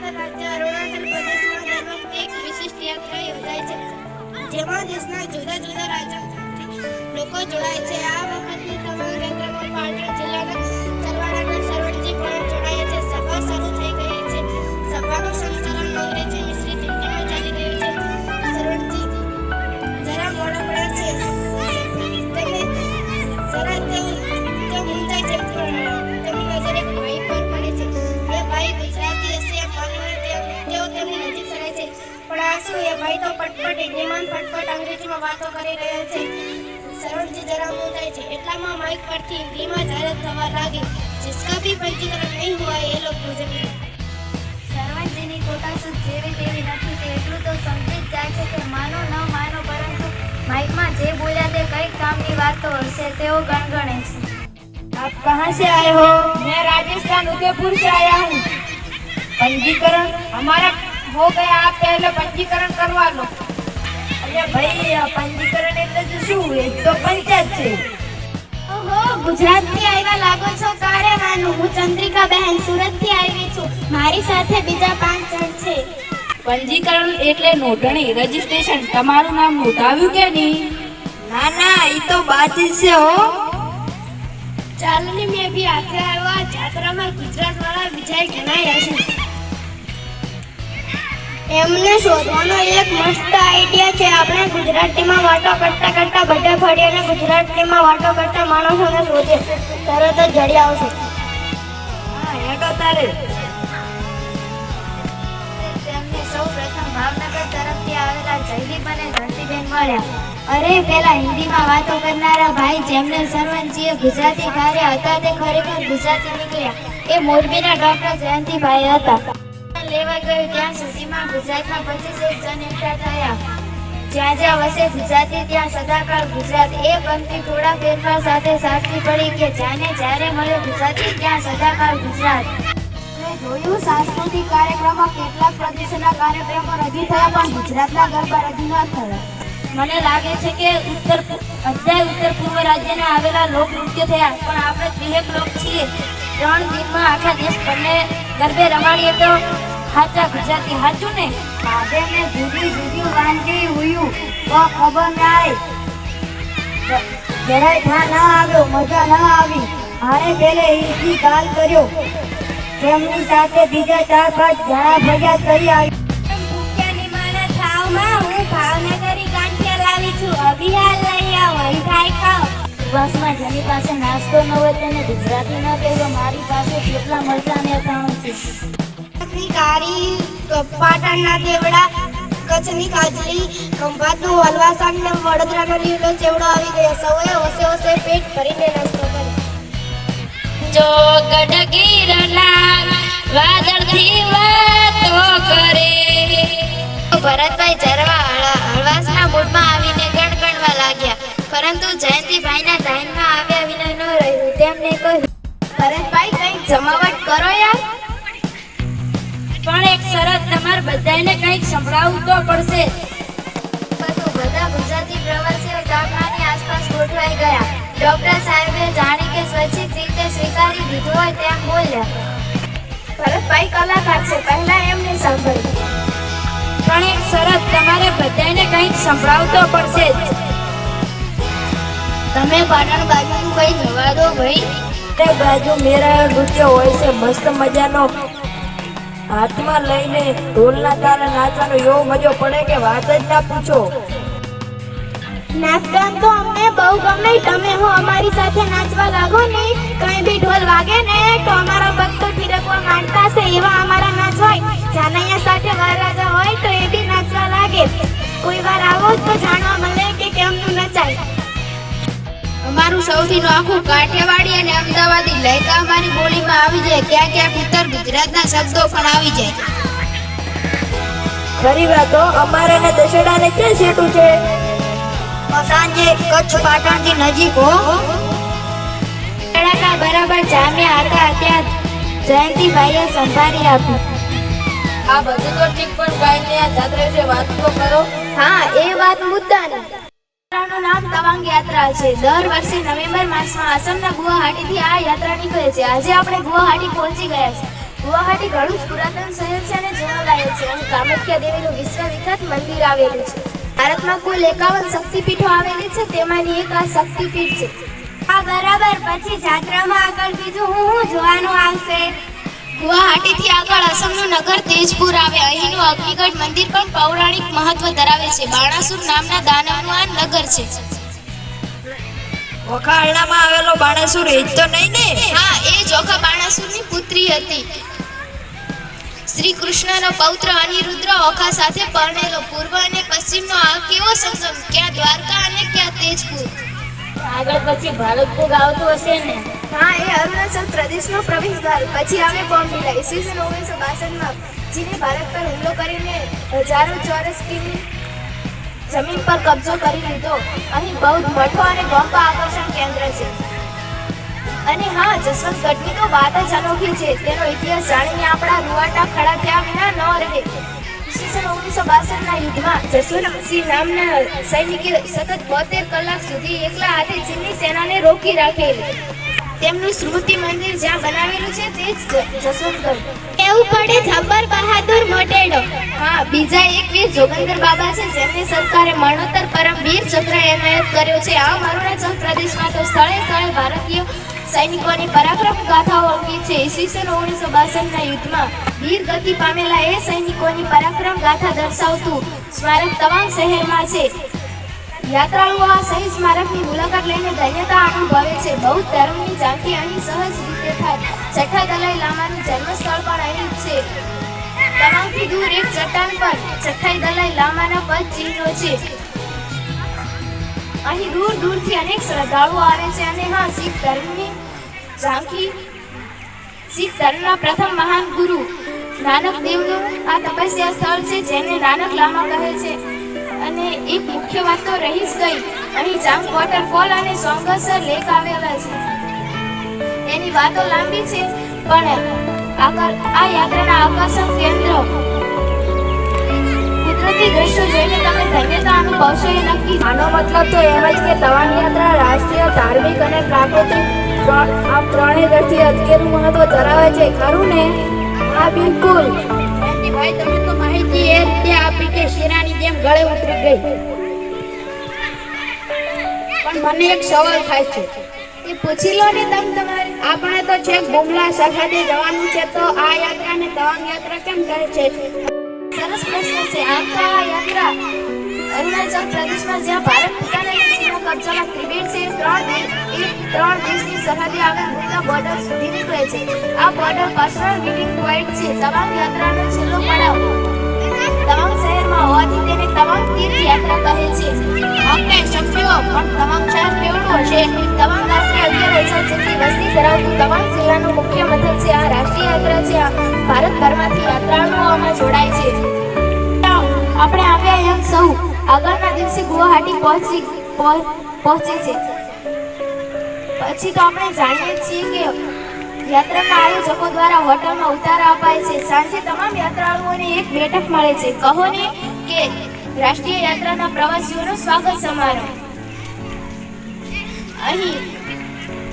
રાજ્ય વિશિષ્ટ યોજાય છે. જેમાં દેશના જુદા જુદા રાજ્યોથી લોકો જોડાય છે. આ વખતે તમામ યાત્રામાં પાટણ જિલ્લાના અંગ્રેજીમાં વાતો કરી રહ્યા છે સરવણજી જરા મૂંઝાય છે એટલામાં માઇક પરથી હિન્દીમાં જાહેરાત થવા લાગી जिसका भी पंजीकरण नहीं हुआ है, ये लोग मुझे मिले સરવણજીની કોટાસૂટ જેવી તેવી નથી તે એટલું તો સમજી જ જાય છે કે માનો ન માનો પરંતુ માઇકમાં જે બોલ્યા તે કઈ કામની વાતો હશે તેઓ ગણગણે છે आप कहाँ से आए हो मैं राजस्थान उदयपुर से आया हूँ पंजीकरण हमारा हो गया आप पहले पंजीकरण करवा लो પંજીકરણ એટલે આવ્યા લાગો છો કારે હું ચંદ્રિકા બહેન સુરતથી છું. મારી સાથે બીજા પાંચ જણ છે. પંજીકરણ એટલે નોંધણી રજીસ્ટ્રેશન. તમારું નામ નોંધાવ્યું કે નહીં? ના ના એ તો બાજી છે હો. ચાલો ને મેં બી આખરે આવ્યા. જાત્રામાં ગુજરાત વાળા વિજય ગણાયા છે. એમને શોધવાનો એક મસ્ત આઈડિયા છે. આપણે ગુજરાતીમાં વાતો કરતા કરતા બધા ફરી અને ગુજરાતીમાં વાતો કરતા માણસોને શોધે તરત જ જડી આવશે. હા હેડો તારે. તેમને સૌ પ્રથમ ભાવનગર તરફથી આવેલા જયદીપ અને ધરતીબેન મળ્યા. અરે પેલા હિન્દીમાં વાતો કરનારા ભાઈ જેમને સરવંતજીએ ગુજરાતી કાર્ય હતા તે ખરેખર ગુજરાતી નીકળ્યા. એ મોરબીના ડોક્ટર જયંતિભાઈ હતા. લેવા ગયું ત્યાં સુધીમાં ગુજરાતમાં પચીસ એક એકઠા થયા. જ્યાં જ્યાં વસે ગુજરાતી, ત્યાં સદાકાળ ગુજરાત. એ પંક્તિ થોડા ફેરફાર સાથે સાચી પડી કે જ્યાંને જ્યારે મળે ગુજરાતી, ત્યાં સદાકાળ ગુજરાત. જોયું, સાંસ્કૃતિક કાર્યક્રમો કેટલાક પ્રદેશોના કાર્યક્રમો રજૂ થયા, પણ ગુજરાતના ગરબા રજૂ ન થયા. મને લાગે છે કે ઉત્તર અધ્યાય ઉત્તર પૂર્વ રાજ્યના આવેલા લોક નૃત્ય થયા, પણ આપણે ત્રિહેક લોક છીએ. ત્રણ દિનમાં આખા દેશ બંને ગરબે રમાડીએ તો સાચા ગુજરાતી હાચું ને? આજે મેં જુદી જુદી વાનગી હુયું તો ખબર ના આવી જરાય થા ના આવ્યો મજા ના આવી. આને પેલે ઈથી ગાલ કર્યો. તેમની સાથે બીજા ચાર પાંચ જણા ભેગા કરી આવી જેની પાસે નાસ્તો ન હોય તેને ગુજરાતી ન કહેજો મારી પાસે કેટલા મરચાં ને અથાણું છે. કચ્છની કારી પાટણના દેવડા કચ્છની કાજલી ખંભાતનું હલવા ને વડોદરાનો લીલો ચેવડો આવી ગયા. સૌએ ઓસે ઓસે પેટ ભરીને નાસ્તો કર્યો. જો ગડગીરના વાદળથી વાતો કરે. ભરતભાઈ જરવા હળ- હળવાસના મૂડમાં આવીને ગણગણવા લાગ્યા. પરંતુ જયંતિભાઈના તમારે બધાને કંઈક સંભળાવવું તો પડશે. બધું બધા ગુજરાતી પ્રવાસીઓ તાપમાની આસપાસ ગોઠવાઈ ગયા. ડોક્ટર સાહેબે જાણી કે સ્વૈચ્છિક રીતે સ્વીકારી દીધું હોય તેમ બોલ્યા. ભરતભાઈ કલાકાર છે પહેલા એમને સાંભળ્યું પણ એક શરત તમારે બધાને કંઈક સંભળાવતો પડશે. જ તમે પાટણ બાજુનું કઈ જવા દો ભાઈ? તે બાજુ મેરા નૃત્ય હોય છે મસ્ત મજાનો. હાથમાં લઈને ઢોલના તારે નાચવાનો એવો મજો પડે કે વાત જ ના પૂછો? નાચગાન તો અમને બહુ ગમે, તમે હો અમારી સાથે નાચવા લાગો ને, કઈ બી ઢોલ વાગે ને, તો અમારા ભક્તો તો થીરકવા માંડતા છે એવા અમારા નાચ હોય જાનૈયા સાથે વરરાજા હોય તો એ બી નાચવા લાગે. કોઈ વાર આવો તો જાણવા અમારું સૌથી નોખું કાઠિયાવાડી અને અમદાવાદી લહેકા અમારી બોલીમાં આવી જાય ક્યાં ક્યાંક ઉત્તર ગુજરાતના શબ્દો પણ આવી જાય. ખરી વાતો અમારે ને દશેડાને ક્યાં છેટું છે? સાંજે કચ્છ પાટણથી નજીક હો. તડાકા બરાબર જામ્યા હતા ત્યાં જયંતિભાઈએ સંભાળી આપી. આ બધું તો ઠીક પણ ભાઈને આ જાત્રા વિશે વાત તો કરો. હા એ વાત મુદ્દાની. નામ યાત્રા છે. દર વર્ષે નવેમ્બર માસમાં આસામના ગુવાહાટીથી આ યાત્રા નીકળે છે. આજે આપણે ગુવાહાટી પહોંચી ગયા છે. ગુવાહાટી ઘણું જ પુરાતન શહેર છે અને જોવાલાયક છે અને કામાખ્યા દેવીનું વિશ્વવિખ્યાત મંદિર આવેલું છે. ભારતમાં કુલ એકાવન શક્તિપીઠો આવેલી છે. તેમાંની એક આ શક્તિપીઠ છે. હા બરાબર. પછી જાત્રામાં આગળ બીજું હું હું જોવાનું આવશે? ગુવાહાટીથી આગળ અસમનું નગર તેજપુર આવે. અહીંનું અગ્નિગઢ મંદિર પણ પૌરાણિક મહત્વ ધરાવે છે. બાણાસુર નામના દાનવનું આ નગર છે. વખારણામાં આવેલો બાણાસુર એ જ તો નહીં ને? હા એ જ ઓખા બાણાસુરની પુત્રી હતી. શ્રી કૃષ્ણનો પૌત્ર અનિરુદ્ર ઓખા સાથે પરણેલો પૂર્વ અને પશ્ચિમનો આ કેવો સંગમ? ક્યાં દ્વારકા અને ક્યાં તેજપુર? આગળ પછી ભારતપુર આવતું હશે ને? હા એ અરુણાચલ પ્રદેશનો પ્રવેશ દ્વાર. પછી આવે બોમ્બે ઈસવીસન ઓગણીસો બાસઠમાં ચીને ભારત પર હુમલો કરીને હજારો ચોરસ કિમી જમીન પર કબજો કરી લીધો. અહીં બૌદ્ધ મઠો અને ગોમ્પા આકર્ષણ કેન્દ્ર છે. અને હા જસવંતગઢની તો વાત જ અનોખી છે. તેનો ઇતિહાસ જાણીને આપણા રૂવાટા ખડા થયા વિના ન રહે. ઈસવીસન ઓગણીસો બાસઠના યુદ્ધમાં જસવંતસિંહ નામના સૈનિકે સતત બોતેર કલાક સુધી એકલા હાથે ચીનની સેનાને રોકી રાખેલી. તેમનું સ્મૃતિ મંદિર જ્યાં બનાવેલું છે તે જસવંતગઢ. એવું પડે જબ્બર બહાદુર મોટેડો. હા બીજા એક વીર જોગંદર બાબા છે જેમને સરકારે મરણોત્તર પરમવીર ચક્ર એનાયત કર્યો છે. આ અરુણાચલ પ્રદેશમાં તો સ્થળે સ્થળે ભારતીય સૈનિકોની પરાક્રમ ગાથાઓ અંકિત છે. ઈસવીસન ઓગણીસો બાસઠના યુદ્ધમાં વીર ગતિ પામેલા એ સૈનિકોની પરાક્રમ ગાથા દર્શાવતું સ્મારક તવાંગ શહેરમાં છે. યાત્રાળુઓ આ શહીદ સ્મારકની મુલાકાત લઈને ધન્યતા અનુભવે છે. બૌદ્ધ ધર્મની ઝાંખી અહીં સહજ રીતે થાય. છઠ્ઠા દલાઈ લામાનું જન્મસ્થળ પણ અહીં છે. તમામથી દૂર એક ચટ્ટાન પર છઠ્ઠાઈ દલાઈ લામાના પદ ચિહ્નો છે. અહીં દૂર દૂરથી અનેક શ્રદ્ધાળુઓ આવે છે અને હા, શીખ ધર્મની ઝાંખી, શીખ ધર્મના પ્રથમ મહાન ગુરુ નાનક દેવનું આ તપસ્યા સ્થળ છે, જેને નાનક લામા કહે છે. અને એક મુખ્ય વાત તો રહી જ ગઈ. અહીં જામ વોટરફોલ અને સોંગસર લેક આવેલા છે. એની વાતો લાંબી છે, પણ આ યાત્રાના આકર્ષણ કેન્દ્ર. કુદરતી દ્રશ્યો જોઈને તમે ધન્યતા અનુભવશો એ નક્કી. આનો મતલબ તો એમ જ કે તવાંગ યાત્રા રાષ્ટ્રીય, ધાર્મિક અને પ્રાકૃતિક આ ત્રણેય દ્રષ્ટિએ અત્યંત મહત્વ ધરાવે છે. ખરું ને? હા, બિલકુલ. ભાઈ તમે તો માહિતી એ રીતે આપી કે શેરાની જેમ ગળે ઉતરી ગઈ. પણ મને એક સવાલ થાય છે. એ પૂછી લો ને તમે તમારે. આપણે તો છેક બુમલા સરહદે જવાનું છે તો આ યાત્રાને તવાંગ યાત્રા કેમ કહે છે? સરસ પ્રશ્ન છે. આમ તો આ યાત્રા અરુણાચલ પ્રદેશમાં જ્યાં ભારત ભૂટાન કબજામાં ત્રિબેટ છે. ત્રણ દેશ એ ત્રણ દેશની સરહદે આવેલ મુદ્દા બોર્ડર સુધી નીકળે છે. આ બોર્ડર પર્સનલ મીટિંગ પોઈન્ટ છે. તવાંગ યાત્રાનો છેલ્લો પડાવ. તવાંગ શહેરમાં હોવાથી તેને તવાંગ તીર્થ યાત્રા કહે છે. ઓકે શક્યો પણ તવાંગ શહેર કેવડું હશે? તવાંગ આશરે અગિયાર હજાર જેટલી વસ્તી ધરાવતું તવાંગ જિલ્લાનું મુખ્ય મથક છે. આ રાષ્ટ્રીય યાત્રા છે. ભારતભરમાંથી યાત્રાળુઓ આમાં જોડાય છે. આપણે આવ્યા એમ સૌ. આગળના દિવસે ગુવાહાટી પહોંચી પહોં- પહોંચે છે. પછી તો આપણે જાણીએ છીએ કે યાત્રાના આયોજકો દ્વારા હોટલમાં ઉતારા અપાય છે. સાંજે તમામ યાત્રાળુઓને એક બેઠક મળે છે. કહો ને કે રાષ્ટ્રીય યાત્રાના પ્રવાસીઓનો સ્વાગત સમારોહ. અહીં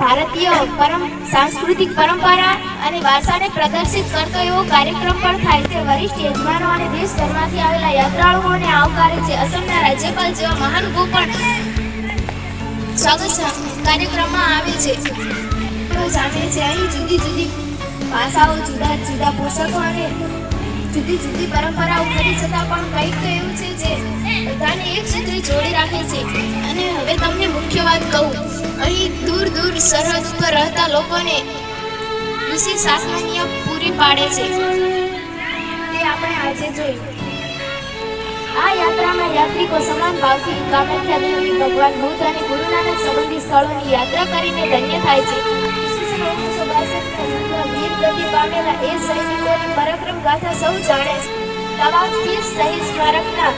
ભારતીય પરમ સાંસ્કૃતિક પરંપરા અને વારસાને પ્રદર્શિત કરતો એવો કાર્યક્રમ પણ થાય છે. વરિષ્ઠ યજમાનો અને દેશભરમાંથી આવેલા યાત્રાળુઓને આવકારે છે. અસમના રાજ્યપાલ જેવા મહાનુભાવ પણ સ્વાગત કાર્યક્રમમાં આવે છે. તો જાણે છે અહીં જુદી જુદી ભાષાઓ જુદા જુદા પોષકો અને જુદી જુદી પરંપરાઓ કરી છતાં પણ કંઈક તો એવું છે જે બધાને એક સૂત્રે જોડી રાખે છે. અને હવે તમને મુખ્ય વાત કહું. સરહદ ઉપર રહેતા લોકોને વિશેષ સામાન્ય પૂરી પાડે છે. તે આપણે આજે જોયું. આ યાત્રામાં યાત્રિકો સમાન ભાવથી કામાખ્યા દેવી ભગવાન બુદ્ધ અને ગુરુ નાનક સંબંધી સ્થળોની યાત્રા કરીને ધન્ય થાય છે. વીર પામેલા એ સૈનિકોની પરાક્રમ ગાથા સૌ જાણે છે તવાફથી સહિત સ્મારકના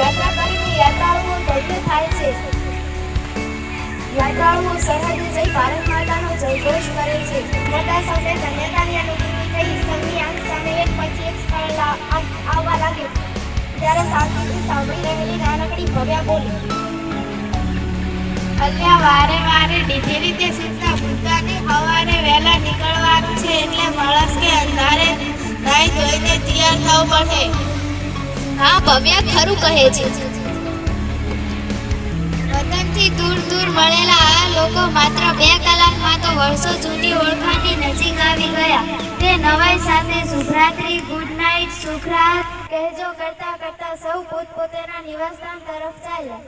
યાત્રા કરીને યાત્રાઓ ધન્ય થાય છે. યાત્રાળુઓ સરહદે જઈ ભારત માતાનો જયઘોષ કરે છે. મોટા સૌને ધન્યતાની અનુભૂતિ થઈ સૌની આંખ સામે એક પછી એક સ્થળ આવવા લાગ્યું. ત્યારે શાંતિથી સાંભળી રહેલી નાનકડી ભવ્યા બોલી અલ્યા વારે વારે ડીધી રીતે સીધા બુદ્ધાને સવારે વહેલા નીકળવાનું છે એટલે માણસ કે અંધારે નાઈ ધોઈને તૈયાર થવું પડે. હા ભવ્યા ખરું કહે છે. વતનથી દૂર દૂર મળેલા આ લોકો માત્ર બે કલાકમાં તો વર્ષો જૂની ઓળખાણની નજીક આવી ગયા. તે નવાઈ સાથે શુભરાત્રી ગુડ નાઇટ સુખરાત કહેજો કરતા કરતા સૌ પોતપોતાના નિવાસસ્થાન તરફ ચાલ્યા.